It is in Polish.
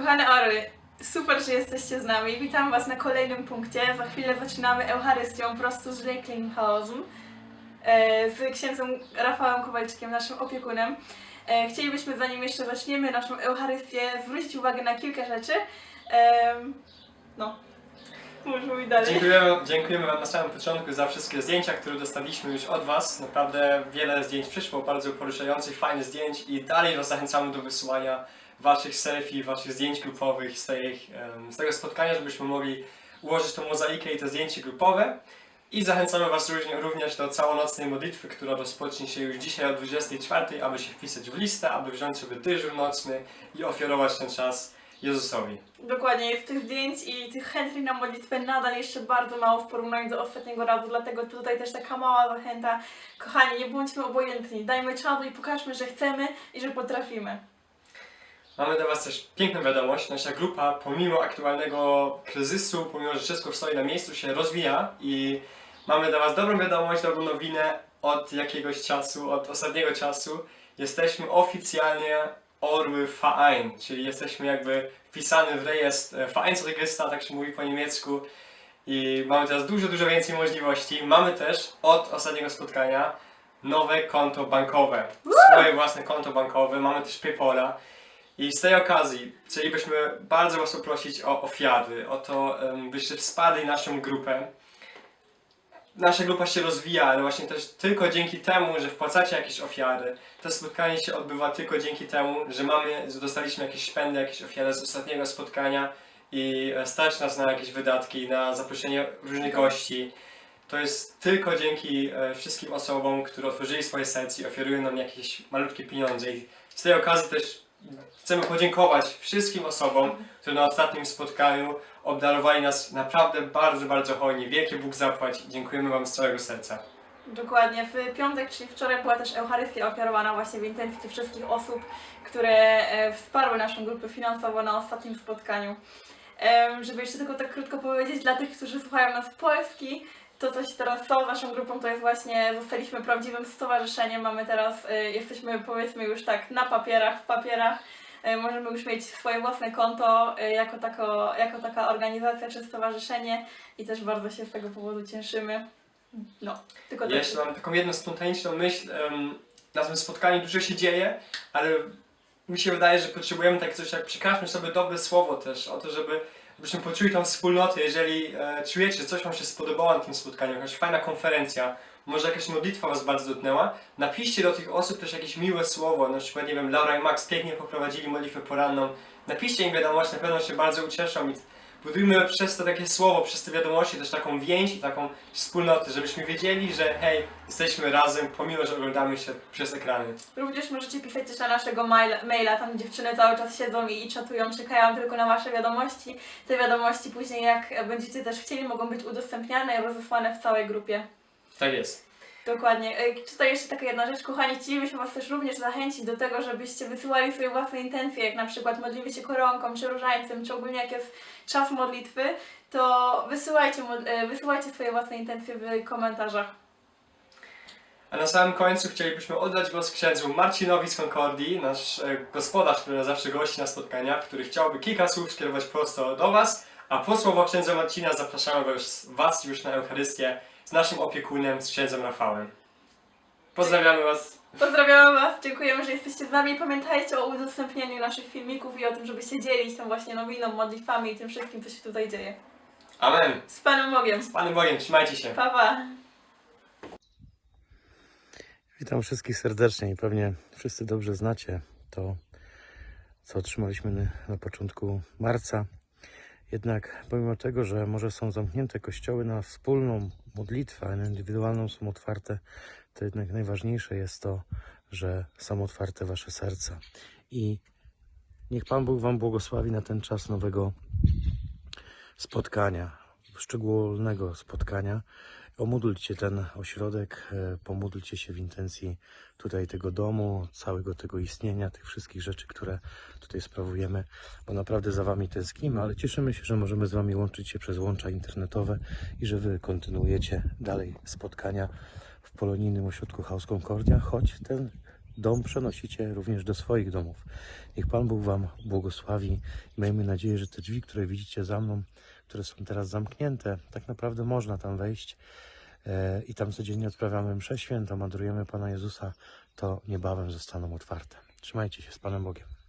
Kochane Orły, super, że jesteście z nami. Witam Was na kolejnym punkcie. Za chwilę zaczynamy Eucharystią prosto z Recklinghausen z księdzem Rafałem Kowalczykiem, naszym opiekunem. E, Chcielibyśmy, zanim jeszcze zaczniemy naszą Eucharystię, zwrócić uwagę na kilka rzeczy. No, mów mój dalej. Dziękujemy, dziękujemy Wam na samym początku za wszystkie zdjęcia, które dostaliśmy już od Was. Naprawdę wiele zdjęć przyszło, bardzo poruszających, fajnych zdjęć i dalej Was zachęcamy do wysyłania Waszych selfie, Waszych zdjęć grupowych z, tej, z tego spotkania, żebyśmy mogli ułożyć tą mozaikę i te zdjęcie grupowe. I zachęcamy Was również do całonocnej modlitwy, która rozpocznie się już dzisiaj o 24, aby się wpisać w listę, aby wziąć sobie dyżur nocny i ofiarować ten czas Jezusowi. Dokładnie, jest tych zdjęć i tych chętnych na modlitwę nadal jeszcze bardzo mało w porównaniu do ostatniego razu, dlatego tutaj też taka mała zachęta. Kochani, nie bądźmy obojętni, dajmy czadu i pokażmy, że chcemy i że potrafimy. Mamy dla Was też piękną wiadomość. Nasza grupa, pomimo aktualnego kryzysu, pomimo, że wszystko stoi na miejscu, się rozwija i mamy dla Was dobrą wiadomość, dobrą nowinę od jakiegoś czasu, od ostatniego czasu. Jesteśmy oficjalnie Orły Verein, czyli jesteśmy jakby wpisany w rejestr e, Vereinsregister, tak się mówi po niemiecku. I mamy teraz dużo, dużo więcej możliwości. Mamy też od ostatniego spotkania nowe konto bankowe. Swoje własne konto bankowe. Mamy też Paypola. I z tej okazji chcielibyśmy bardzo Was poprosić o ofiary, o to, byście wsparli naszą grupę. Nasza grupa się rozwija, ale właśnie też tylko dzięki temu, że wpłacacie jakieś ofiary. To spotkanie się odbywa tylko dzięki temu, że mamy, dostaliśmy jakieś szpendy, jakieś ofiary z ostatniego spotkania i e, stać nas na jakieś wydatki, na zaproszenie różnych gości. To jest tylko dzięki e, wszystkim osobom, które otworzyli swoje serce i ofiarują nam jakieś malutkie pieniądze. I z tej okazji też chcemy podziękować wszystkim osobom, które na ostatnim spotkaniu obdarowali nas naprawdę bardzo, bardzo hojnie. Wielkie Bóg zapłać. Dziękujemy Wam z całego serca. Dokładnie, w piątek, czyli wczoraj była też Eucharystia ofiarowana właśnie w intencji wszystkich osób, które e, wsparły naszą grupę finansowo na ostatnim spotkaniu. Żeby jeszcze tylko tak krótko powiedzieć, dla tych, którzy słuchają nas z Polski, to co się teraz z naszą grupą, to jest właśnie, zostaliśmy prawdziwym stowarzyszeniem, mamy teraz, e, jesteśmy powiedzmy już tak na papierach, w papierach, możemy już mieć swoje własne konto e, jako, tako, jako taka organizacja czy stowarzyszenie i też bardzo się z tego powodu cieszymy. No, tylko Ja jeszcze mam taką jedną spontaniczną myśl. na tym spotkaniu dużo się dzieje, ale mi się wydaje, że potrzebujemy tak coś jak przekażmy sobie dobre słowo też, o to, żeby żebyśmy poczuli tą wspólnotę. Jeżeli e, czujecie, że coś Wam się spodobało na tym spotkaniu, jakaś fajna konferencja, może jakaś modlitwa Was bardzo dotknęła, napiszcie do tych osób też jakieś miłe słowo, na przykład, nie wiem, Laura i Max pięknie poprowadzili modlitwę poranną, napiszcie im wiadomość, na pewno się bardzo ucieszą i budujmy przez to takie słowo, przez te wiadomości też taką więź i taką wspólnotę, żebyśmy wiedzieli, że hej, jesteśmy razem, pomimo, że oglądamy się przez ekrany. Również możecie pisać też na naszego maila, maila, tam dziewczyny cały czas siedzą i, czatują, czekają tylko na Wasze wiadomości. Te wiadomości później, jak będziecie też chcieli, mogą być udostępniane i rozesłane w całej grupie. Tak jest. Dokładnie. E, Tutaj jeszcze taka jedna rzecz, kochani, chcielibyśmy Was też również zachęcić do tego, żebyście wysyłali swoje własne intencje, jak na przykład modlimy się koronką, czy różańcem, czy ogólnie jak jest czas modlitwy, to wysyłajcie, mod- e, wysyłajcie swoje własne intencje w komentarzach. A na samym końcu chcielibyśmy oddać głos księdzu Marcinowi z Concordii, nasz e, gospodarz, który zawsze gości na spotkaniach, który chciałby kilka słów skierować prosto do Was, a po słowo księdza Marcina zapraszamy was, was już na Eucharystię z naszym opiekunem, z księdzem Rafałem. Pozdrawiamy Was. Pozdrawiamy Was, dziękujemy, że jesteście z nami. Pamiętajcie o udostępnianiu naszych filmików i o tym, żeby się dzielić tą właśnie nowiną, modlitwami i tym wszystkim, co się tutaj dzieje. Amen. Z Panem Bogiem. Z Panem Bogiem, trzymajcie się. Pa, pa. Witam wszystkich serdecznie i pewnie wszyscy dobrze znacie to, co otrzymaliśmy na, na początku marca. Jednak pomimo tego, że może są zamknięte kościoły na wspólną modlitwę, a na indywidualną są otwarte, to jednak najważniejsze jest to, że są otwarte wasze serca. I niech Pan Bóg Wam błogosławi na ten czas nowego spotkania, szczególnego spotkania. Omódlcie ten ośrodek, e, pomódlcie się w intencji tutaj tego domu, całego tego istnienia, tych wszystkich rzeczy, które tutaj sprawujemy, bo naprawdę za Wami tęsknimy, ale cieszymy się, że możemy z Wami łączyć się przez łącza internetowe i że Wy kontynuujecie dalej spotkania w Polonijnym Ośrodku House Concordia, choć ten dom przenosicie również do swoich domów. Niech Pan Bóg Wam błogosławi i miejmy nadzieję, że te drzwi, które widzicie za mną, które są teraz zamknięte, tak naprawdę można tam wejść e, i tam codziennie odprawiamy mszę świętą, adorujemy Pana Jezusa, to niebawem zostaną otwarte. Trzymajcie się z Panem Bogiem.